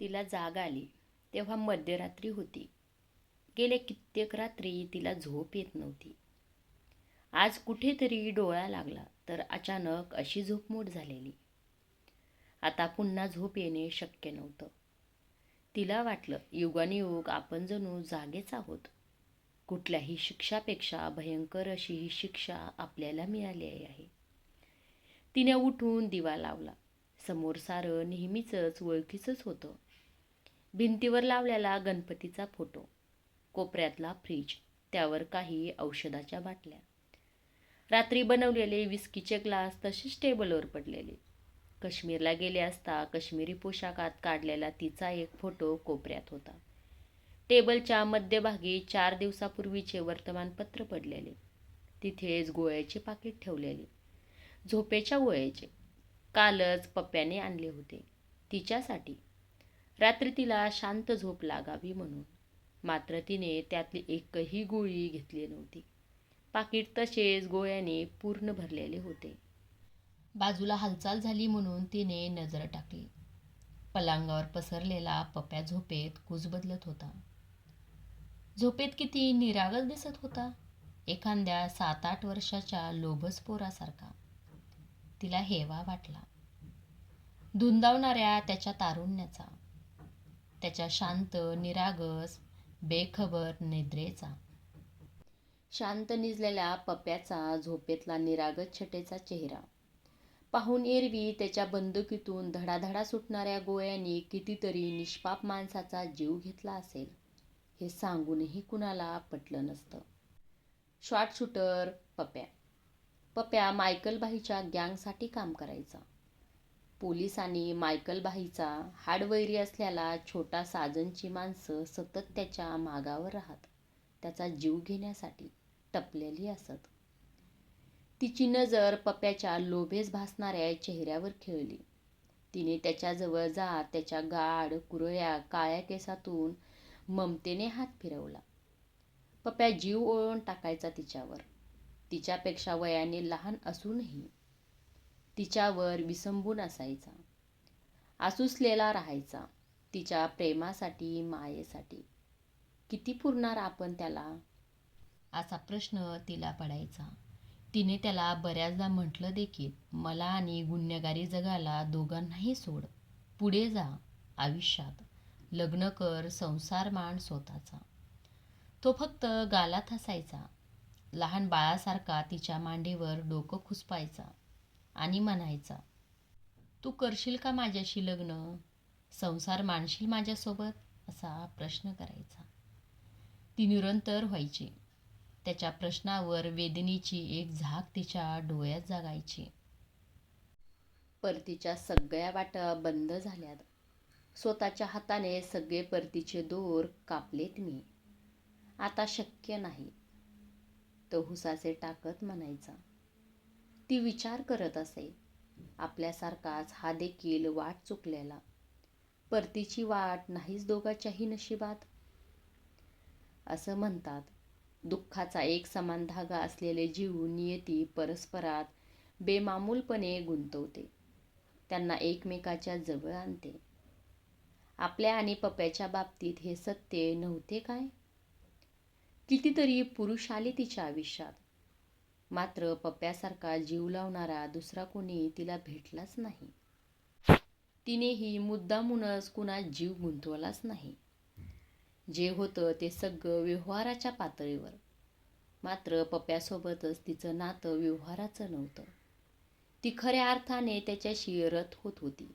तिला जाग आली. तेव्हा मध्यरात्री होती. गेले कित्येक रात्री तिला झोप येत नव्हती. आज कुठेतरी डोळा लागला तर अचानक अशी झोपमोड झालेली. आता पुन्हा झोप येणे शक्य नव्हतं. तिला वाटलं युगानियुग आपण जणू जागेच आहोत. कुठल्याही शिक्षापेक्षा भयंकर अशी ही शिक्षा आपल्याला मिळाली आहे. तिने उठून दिवा लावला. समोर सारं नेहमीचंच ओळखीचंच होतं. भिंतीवर लावलेला गणपतीचा फोटो. कोपऱ्यातला फ्रीज त्यावर काही औषधाच्या बाटल्या. रात्री बनवलेले विस्कीचे ग्लास तसेच टेबलवर पडलेले. काश्मीरला गेले असता काश्मीरी पोशाखात काढलेला तिचा एक फोटो कोपऱ्यात होता. टेबलच्या मध्यभागी चार दिवसापूर्वीचे वर्तमानपत्र पडलेले. तिथेच गोळ्याचे पाकिट ठेवलेले. झोपेच्या गोळ्याचे. कालच पप्प्याने आणले होते. तिच्यासाठी रात्री तिला शांत झोप लागावी म्हणून. मात्र तिने त्यातली एकही गोळी घेतली नव्हती. पाकिट तसेच गोळ्याने पूर्ण भरलेले होते. बाजूला हालचाल झाली म्हणून तिने नजर टाकली. पलंगावर पसरलेला पप्या झोपेत कुज बदलत होता. झोपेत किती निरागस दिसत होता. एखाद्या सात आठ वर्षाच्या लोभस पोरासारखा. तिला हेवा वाटला. धुंदावणाऱ्या त्याच्या तारुण्याचा. त्याच्या शांत निरागस बेखबर निद्रेचा. शांत निजलेल्या पप्याचा झोपेतला निरागस छटेचा चेहरा. पाहून एरवी त्याच्या बंदुकीतून धडाधडा सुटणाऱ्या गोळ्यांनी कितीतरी निष्पाप माणसाचा जीव घेतला असेल हे सांगूनही कुणाला पटलं नसतं. Short shooter Papya. पप्या मायकलबाईच्या गँगसाठी काम करायचा. पोलिसांनी मायकलबाईचा हाडवैरी असलेला छोटा साजनची माणसं सतत त्याच्या मागावर राहत त्याचा जीव घेण्यासाठी टपलेली असत. तिची नजर पप्याच्या लोभेस भासणाऱ्या चेहऱ्यावर खेळली. तिने त्याच्याजवळ जात त्याच्या गाढ कुरळ्या काळ्या केसातून ममतेने हात फिरवला. पप्या जीव ओळून टाकायचा तिच्यावर. तिच्यापेक्षा वयाने लहान असूनही तिच्यावर विसंबून असायचा. आसुसलेला राहायचा तिच्या प्रेमासाठी मायेसाठी. किती पुरणार आपण त्याला? असा प्रश्न तिला पडायचा. तिने त्याला बऱ्याचदा म्हटलं देखील मला आणि गुन्हेगारी जगाला दोघांनाही सोड. पुढे जा आयुष्यात. लग्न कर संसार मान स्वतःचा. तो फक्त गालात हसायचा. लहान बाळासारखा तिच्या मांडीवर डोकं खुसपायचा. आणि म्हणायचा तू करशील का माझ्याशी लग्न? संसार मानशील माझ्यासोबत? असा प्रश्न करायचा. ती निरंतर व्हायची. त्याच्या प्रश्नावर वेदनेची एक झाक तिच्या डोळ्यात जागायची. परतीच्या सगळ्या वाटा बंद झाल्यात. स्वतःच्या हाताने सगळे परतीचे दोर कापलेत मी. आता शक्य नाही. तो हुसाचे टाकत म्हणायचा ती विचार करत असे. आपल्यासारखाच हा देखील वाट चुकलेला. परतीची वाट नाहीच दोघाच्याही नशिबात. असं म्हणतात. दुःखाचा एक समान धागा असलेले जीव नियती परस्परात बेमामूलपणे गुंतवते. त्यांना एकमेकाच्या जवळ आणते. आपल्या आणि पप्याच्या बाबतीत हे सत्य नव्हते काय? कितीतरी पुरुष आले तिच्या आयुष्यात. मात्र पप्प्यासारखा जीव लावणारा दुसरा कोणी तिला भेटलाच नाही. तिनेही मुद्दामूनच कुणा जीव गुंतवलाच नाही. जे होतं ते सगळं व्यवहाराच्या पातळीवर. मात्र पप्प्यासोबतच तिचं नातं व्यवहाराचं नव्हतं. ती खऱ्या अर्थाने त्याच्याशी रथ होत होती.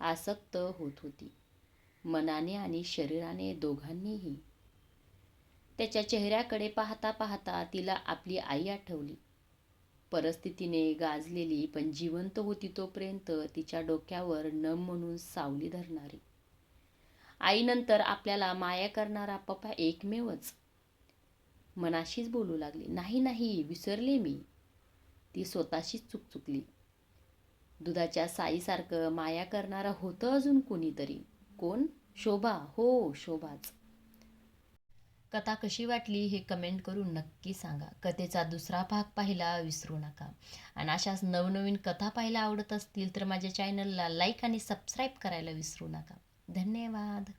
आसक्त होत होती. मनाने आणि शरीराने दोघांनीही त्याच्या चेहऱ्याकडे पाहता पाहता तिला आपली आई आठवली. परिस्थितीने गाजलेली पण जिवंत होती तोपर्यंत तिच्या डोक्यावर नम म्हणून सावली धरणारी. आईनंतर आपल्याला माया करणारा पप्पा एकमेवच. मनाशीच बोलू लागली नाही नाही विसरले मी. ती स्वतःशीच चुकचुकली. दुधाच्या साईसारखं माया करणारा होतं अजून कोणीतरी. कोण? शोभा. हो शोभाच. कथा कशी वाटली हे कमेंट करून नक्की सांगा. कथेचा दुसरा भाग पाहायला विसरू नका. आणि अशाच नवनवीन कथा पाहायला आवडत असतील तर माझ्या चॅनलला लाईक आणि सबस्क्राईब करायला विसरू नका. धन्यवाद.